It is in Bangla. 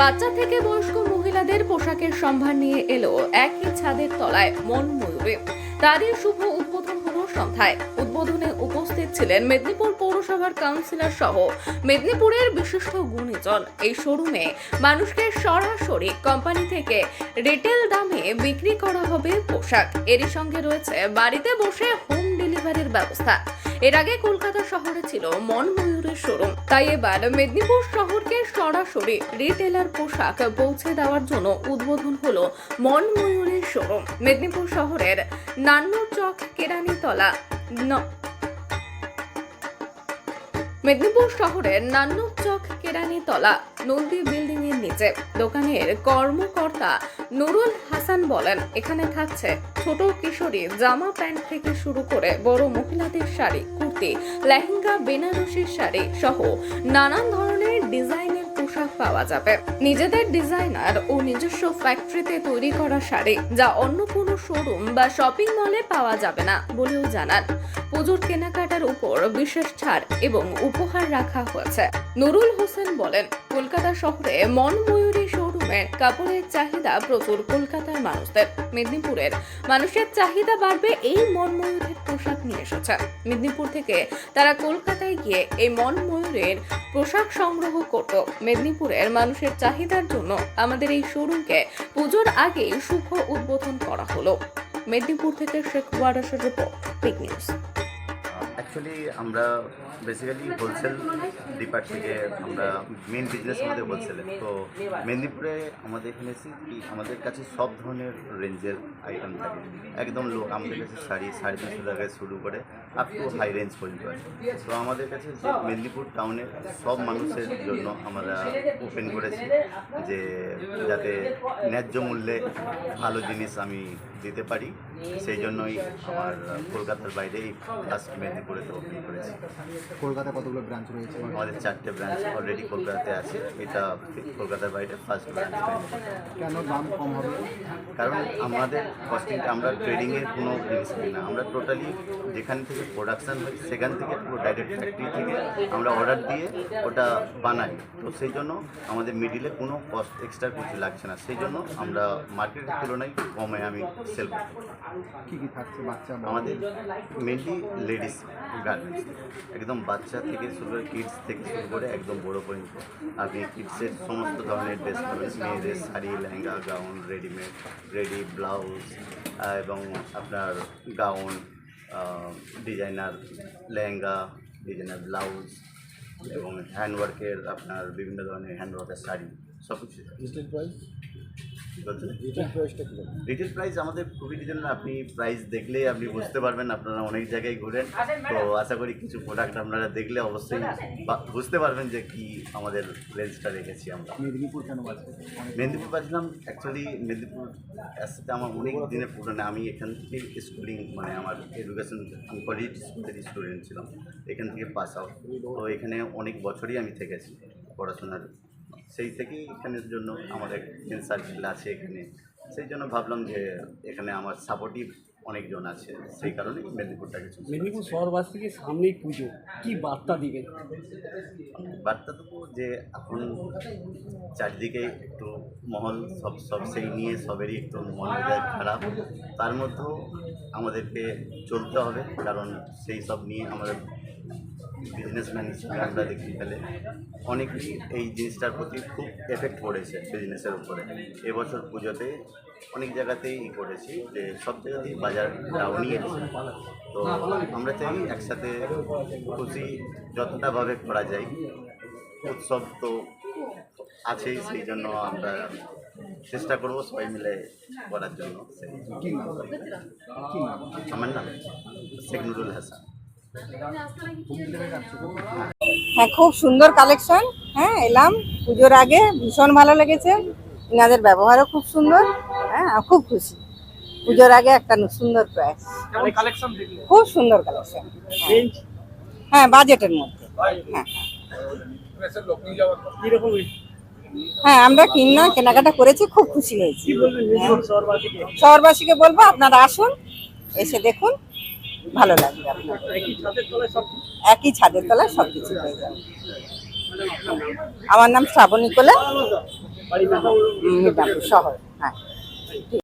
বাচ্চা থেকে বয়স্ক মহিলাদের পোশাকের সম্ভার নিয়ে এলো একই ছাদের তলায় মন ময়ূরে। তারই শুভ উদ্বোধন হলো সন্ধ্যায়। উদ্বোধনে উপস্থিত ছিলেন মেদিনীপুর পৌরসভার কাউন্সিলর সহ মেদিনীপুরের বিশিষ্ট গুণীজন। এই শোরুমে মানুষকে সরাসরি কোম্পানি থেকে রিটেল দামে বিক্রি করা হবে পোশাক। এরই সঙ্গে রয়েছে বাড়িতে বসে হোম ডেলিভারির ব্যবস্থা। এর আগে কলকাতা শহরে ছিল মন ময়ূরের শোরুম। তাই এবার মেদিনীপুর শহরকে সরাসরি রিটেলার পোশাক পৌঁছে দেওয়ার জন্য উদ্বোধন হলো মন ময়ূরের শোরুম। মেদিনীপুর শহরের নান্নুর চক কেরানিতলা মেদিনীপুর শহরের নান্নুর চক কেরানি তলা, নন্দী বিল্ডিং এর নিচে। দোকানের কর্মকর্তা নুরুল হাসান বলেন, এখানে থাকছে ছোট কিশোরী জামা প্যান্ট থেকে শুরু করে বড় মহিলাদের শাড়ি, কুর্তি, লেহেঙ্গা, বেনারসির শাড়ি সহ নানান ধরনের ডিজাইনের পোশাক পাওয়া যাবে। নিজেদের ডিজাইনার ও নিজস্ব ফ্যাক্টরিতে তৈরি করা শাড়ি, যা অন্য কোনো শোরুম বা শপিং মলে পাওয়া যাবে না বলেও জানান। পুজোর কেনাকাটার উপর বিশেষ ছাড় এবং উপহার রাখা হয়েছে। নুরুল হোসেন বলেন, কলকাতা শহরে মন ময়ূরী শোরুমের কাপড়ের চাহিদা প্রচুর কলকাতার মানুষদের। মেদিনীপুরের মানুষের চাহিদা বাড়বে এই মন পোশাক নিয়ে এসেছে। মেদিনীপুর থেকে তারা কলকাতায় গিয়ে এই মন ময়ূরের পোশাক সংগ্রহ করত। মেদিনীপুরের মানুষের চাহিদার জন্য আমাদের এই শোরুমকে পুজোর আগেই শুভ উদ্বোধন করা হলো। মেদিনীপুর থেকে শেখ ওয়ারাসের রিপোর্ট নিউজ অ্যাকচুয়ালি আমরা বেসিক্যালি হোলসেল ডিপার্ট থেকে আমরা মেন বিজনেস আমাদের হোলসেলে তো মেদিনীপুরে আমাদের এখানে এসে কি আমাদের কাছে সব ধরনের রেঞ্জের আইটেম থাকে। একদম লো আমাদের কাছে শাড়ি, সাড়ে তিনশো টাকায় শুরু করে আপ টু হাই রেঞ্জ পর্যন্ত আছে। তো আমাদের কাছে যে মেদিনীপুর টাউনের সব মানুষের জন্য আমরা ওপেন করেছি যে যাতে ন্যায্য মূল্যে ভালো জিনিস আমি দিতে পারি। সেই জন্যই আমার কলকাতার বাইরে এই ফার্স্ট মেদিনীপুরেতে ওপেন করেছি। কলকাতায় কতগুলো ব্রাঞ্চ রয়েছে? আমাদের চারটে ব্রাঞ্চ অলরেডি কলকাতাতে আছে। এটা কলকাতার বাইরে ফার্স্ট ব্রাঞ্চ কেন দাম কম হবে? কারণ আমাদের কস্টিংটা আমরা ট্রেডিংয়ের কোনো জিনিস করি না। আমরা টোটালি যেখান থেকে প্রোডাকশান হয় সেখান থেকে পুরো ডাইরেক্ট ফ্যাক্টরি থেকে আমরা অর্ডার দিয়ে ওটা বানাই। তো সেই জন্য আমাদের মিডিলে কোনো কস্ট এক্সট্রা কিছু লাগছে না। সেই জন্য আমরা মার্কেটের তুলনায় কমে আমি সেল করি। কি কি থাকছে বাচ্চা আমাদের মেনলি লেডিস একদম বাচ্চা থেকে শুরু করে কিডস থেকে শুরু করে একদম বড় পর্যন্ত। আপনি কিডসের সমস্ত ধরনের ড্রেস পাবেন মেয়েদের sari, lehenga gown readymade ready blouse এবং আপনার gown designer lehenga designer blouse এবং হ্যান্ডওয়ার্কের আপনার বিভিন্ন ধরনের হ্যান্ডওয়ার্কের শাড়ি সব কিছু রিটেল প্রাইস আমাদের খুবই রিজনেবল আপনি প্রাইস দেখলেই আপনি বুঝতে পারবেন আপনারা অনেক জায়গায় ঘুরেন। তো আশা করি কিছু প্রোডাক্ট আপনারা দেখলে অবশ্যই বুঝতে পারবেন যে কি আমাদের রেঞ্জটা রেখেছি আমরা। মেদিনীপুর কেন মেদিনীপুর পাচ্ছিলাম অ্যাকচুয়ালি মেদিনীপুর আসতে আমার অনেক দিনের পুরনো। আমি এখান থেকে স্কুলিং মানে আমার এডুকেশন আমি কলেজ স্কুলের স্টুডেন্ট ছিলাম। এখান থেকে পাস আউট তো এখানে অনেক বছরই আমি থেকেছি পড়াশোনার সেই থেকেই এখানের জন্য আমার এক ফ্রেন্ড সার্কেল আছে এখানে। সেই জন্য ভাবলাম যে এখানে আমার সাপোর্টিভ অনেকজন আছে সেই কারণেই মেদিনীপুরটাকে। মেদিনীপুর শহরবাসীকে সামনেই পুজো। কি বার্তা দিবেন? বার্তা দেবো যে এখন চারদিকে একটু মহল সব সব সেই নিয়ে সবেরই একটু মন খারাপ। তার মধ্যেও আমাদেরকে চলতে হবে কারণ সেই সব নিয়ে আমাদের বিজনেসম্যান হিসেবে আমরা দেখি ফেলে অনেকই এই জিনিসটার প্রতি খুব এফেক্ট পড়েছে বিজনেসের উপরে। এবছর পুজোতে অনেক জায়গাতেই ই করেছি যে সব জায়গাতেই বাজার ডাউনই আছে। তো আমরা চাই একসাথে খুশি যতটাভাবে করা যায়। উৎসব তো আছেই সেই জন্য আমরা চেষ্টা করব সবাই মিলে করার জন্য। আমার নাম শেখ নুরুল হাসান। হ্যাঁ খুব সুন্দর কালেকশন হ্যাঁ এলাম পুজোর আগে ভীষণ ভালো লেগেছে। ইনাদের ব্যবহারও খুব সুন্দর। হ্যাঁ খুব খুশি। পুজোর আগে একটা সুন্দর প্রাইস খুব সুন্দর কালেকশন হ্যাঁ। বাজেটের মধ্যে। হ্যাঁ হ্যাঁ। আমরা কিনা কেনাকাটা করেছি খুব খুশি হয়েছি। শহরবাসীকে? শহরবাসীকে বলব আপনারা আসুন এসে দেখুন। ভালো লাগবে আপনার। একই ছাদের তলায় সব কিছু হয়ে যাবে। আমার নাম শ্রাবণী কোলা। শহর হ্যাঁ। ঠিক